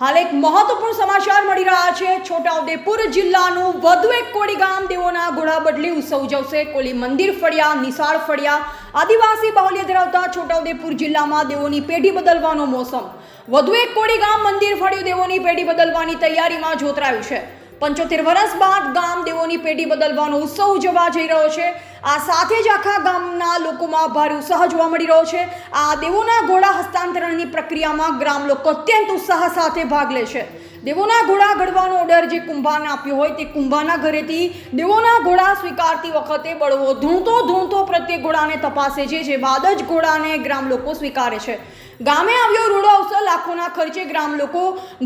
હાલ એક મહત્વપૂર્ણ સમાચાર મળી રહ્યા છે. છોટાઉદેપુર જિલ્લાનું વધુ એક કોળી ગામ દેવોના ઘોડા બદલી ઉત્સવ ઉજવશે કોળી મંદિર ફળિયા, નિશાળ ફળિયા, આદિવાસી બાહુલ્ય ધરાવતા છોટાઉદેપુર જિલ્લામાં દેવોની પેઢી બદલવાનો મોસમ. વધુ એક કોળી ગામ મંદિર ફળિયું દેવોની પેઢી બદલવાની તૈયારીમાં જોતરાયું છે. પંચોતેર વર્ષ બાદ ગામ દેવોની પેઢી બદલવાનો ઉત્સવ ઉજવવા જઈ રહ્યો છે. આ સાથે જ આખા ગામના લોકોમાં ભારે ઉત્સાહ જોવા મળી રહ્યો છે. આ દેવોના ઘોડા હસ્તાંતરણની પ્રક્રિયામાં ગ્રામ લોકો અત્યંત ઉત્સાહ સાથે ભાગ લે છે. દેવોના ઘોડા ઘડવાનો ઓર્ડર જે કુંભાને આપ્યો હોય તે કુંભાના ઘરેથી દેવોના ઘોડા સ્વીકારતી વખતે બળવો ધૂણતો ધૂણતો પ્રત્યે ઘોડાને તપાસે છે, જે બાદ જ ઘોડાને ગ્રામ લોકો સ્વીકારે છે. ગામે આવ્યો રૂડો અવસર, લાખોના ખર્ચે ગ્રામ લોકો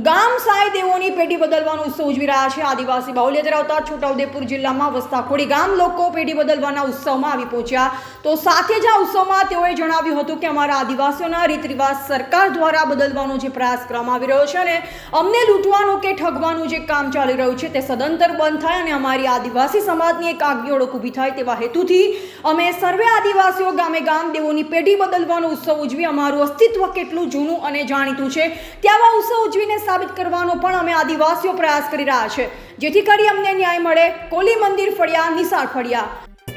ગામ સાય દેવોની પેઢી બદલવાનો ઉત્સવ ઉજવી રહ્યા છે. આદિવાસી બાહુલ્ય ધરાવતા છોટાઉદેપુર જિલ્લામાં વસતા ખોડી ગામ લોકો પેઢી બદલવાના ઉત્સવમાં આવી પહોંચ્યા. તો સાથે જ આ ઉત્સવમાં તેઓએ જણાવ્યું હતું કે અમારા આદિવાસીઓના રીત રિવાજ સરકાર દ્વારા બદલવાનો જે પ્રયાસ કરવામાં આવી રહ્યો છે અને અમને લૂંટવાનું કે ઠગવાનું જે કામ ચાલી રહ્યું છે તે સદંતર બંધ થાય અને અમારી આદિવાસી સમાજની એક આગવી ઓળખ ઊભી થાય તેવા હેતુથી અમે સર્વે આદિવાસીઓ ગામે ગામ દેવોની પેઢી બદલવાનો ઉત્સવ ઉજવી અમારું અસ્તિત્વ કેટલું જૂનું અને જાણીતું છે ત્યાં ઉત્સવ ઉજવીને સાબિત કરવાનો પણ અમે આદિવાસીઓ પ્રયાસ કરી રહ્યા છે. જેથી કરી અમને ન્યાય મળે. કોલી મંદિર ફળિયા, નિશાળ ફળિયા.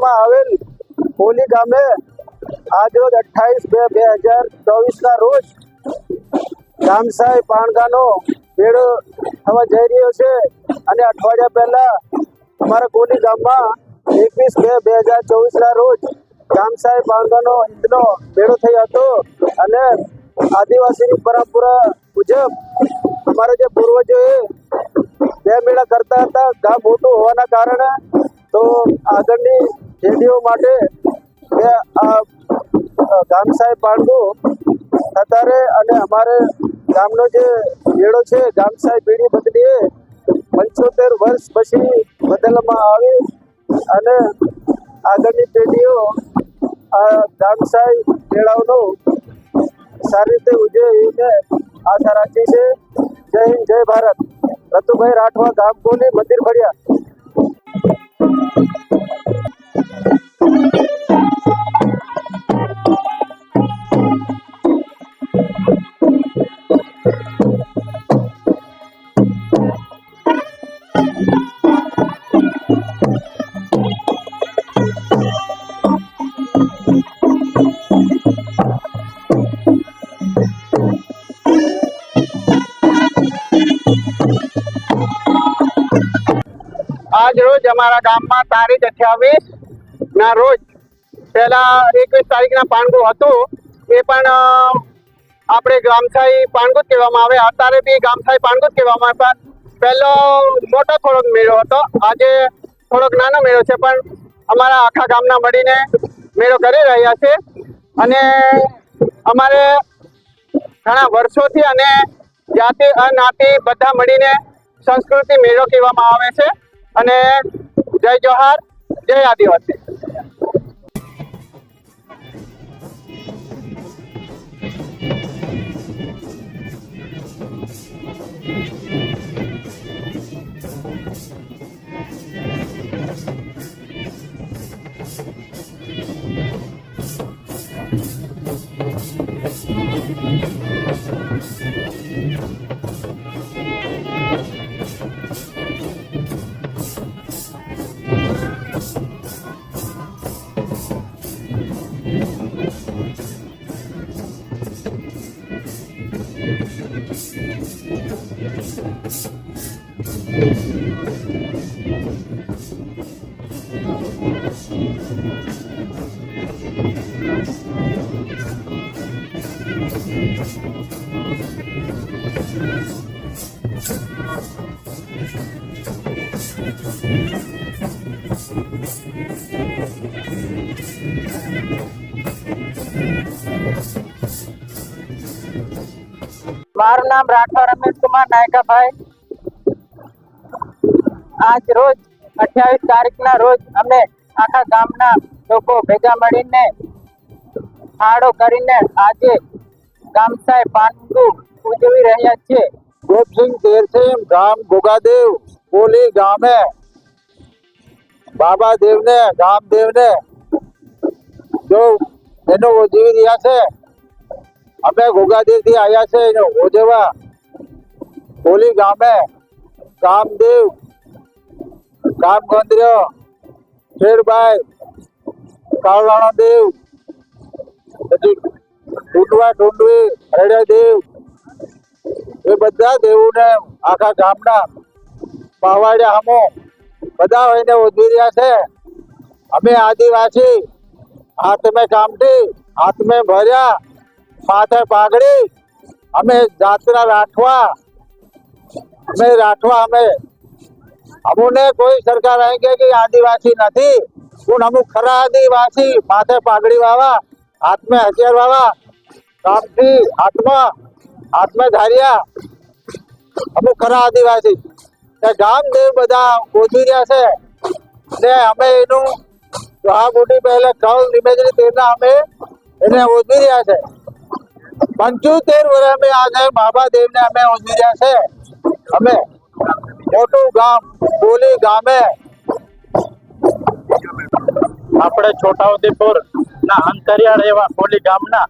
છોટાઉદેપુરમાં આવેલ હોલી ગામે આજરોજ અઠ્ઠાવીસ બે બે હજાર ચોવીસના રોજ રામસાઈ પાણગાનો મેળો થવા જઈ રહ્યો છે. અને અઠવાડિયા પહેલા અમારા કોલી ગામમાં એકવીસ બે બે હજાર ચોવીસના રોજ રામસાઈ પાણગાનો ઈદનો મેળો થયો હતો. અને આદિવાસીની પરંપરા મુજબ અમારા જે પૂર્વજોએ બે મેળા કરતા હતા. ગામ મોટું હોવાના કારણે તો આગળની પેઢીઓ માટે કે આ ગામ સાહેબ પાંડુ અત્યારે અને અમારે ગામનો જે મેળો છે, ગામ સાહેબ પેઢી બદલીએ પંચોતેર વર્ષ પછી બદલવામાં આવી અને આગળની પેઢીઓ આ ગામ સાહેબ મેળાઓનો સારી રીતે ઉજવે એને આશા રાખી છે. જય હિન્દ, જય ભારત. રતુભાઈ રાઠવા ગામ કોની? મંદિર ફળિયા. આજ રોજ અમારા ગામમાં તારીખ અઠ્યાવીસ ના રોજ, પહેલા એકવીસ તારીખના પાનગું હતું. એ પણ આપણે ગામસાઈ પાણગું કહેવામાં આવે. અત્યારે બી ગામસાઈ પાણગું કહેવામાં આવે. પણ પહેલો મોટો થોડોક મેળો હતો. આજે થોડોક નાનો મેળો છે, પણ અમારા આખા ગામના મળીને મેળો કરી રહ્યા છે. અને અમારે ઘણા વર્ષોથી અને જાતિ, અનાતિ બધા મળીને સંસ્કૃતિ મેળો કહેવામાં આવે છે. અને જય જોહાર જય આદિવાસી Thank મારું નામ રાઠવા રમેશ કુમાર નાયકાભાઈ. આજ રોજ અઠ્યાવીસ તારીખના રોજ અમે આખા ગામના લોકો ભેગા મળીને ફાળો કરીને આજે ગામસાય પાંડુ ઉજવી રહ્યા છીએ. ગોપસિંહ તેરસિંહ ગામ ગોગાદેવ કોલી ગામે. બાબા દેવને ગામદેવને જો એનો ઉજવી રહ્યા છે. અમે ઘોઘાદેવથી આવ્યા છે એને ઉજવવા કોલી ગામે કામદેવ ગામ ગંદ્ર્ય શેરભાઈ કાળવાણા દેવ પછી ટુંડવા ટુંડવી હરડ્યા દેવ એ બધા દેવોને આખા ગામના પાવાડ્યા હમો બધા એને ઉજવી રહ્યા છે. અમે આદિવાસી હાથ મેં કામથી હાથ મેં ભર્યા માથે પાઘડી, અમે જાતના રાઠવા અમે રાઠવા અમે. અમુને કોઈ સરકાર આવી કે કે આદિવાસી નથી, પણ અમુક ખરા આદિવાસી માથે પાઘડી વાવા હાથમે હથિયાર વાવા, કામથી હાથમાં હાથમે ધાર્યા અમુક ખરા આદિવાસી. ગામ દેવ બધા ગોતી રહ્યા છે. ને અમે એનું, આ મોટી પહેલા કળ નિમેજની તેના અમે એને ઓછી રહ્યા છે. પંચોતેર વર્ષ અમે આજે બાબા દેવને અમે ઉજવ્યા છે. અમે મોટું ગામ, બોલી ગામે. આપણે છોટાઉદેપુર ના અંતરિયાળ એવા કોલી ગામના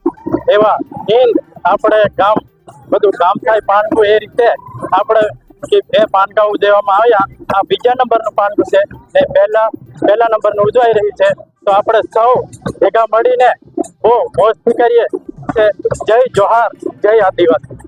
એવા હિંદ આપણે ગામ, બધું ગામ થાય પાનકું એ રીતે આપણે બે પાનકા ઉજવવામાં આવ્યા. આ બીજા નંબરનું પાનકું છે. એ પહેલા પહેલા નંબરનું ઉજવાઈ રહી છે. તો આપણે સૌ ભેગા મળીને બહુ મોજથી કરીએ. કે જય જોહાર. જય આદિવાસી.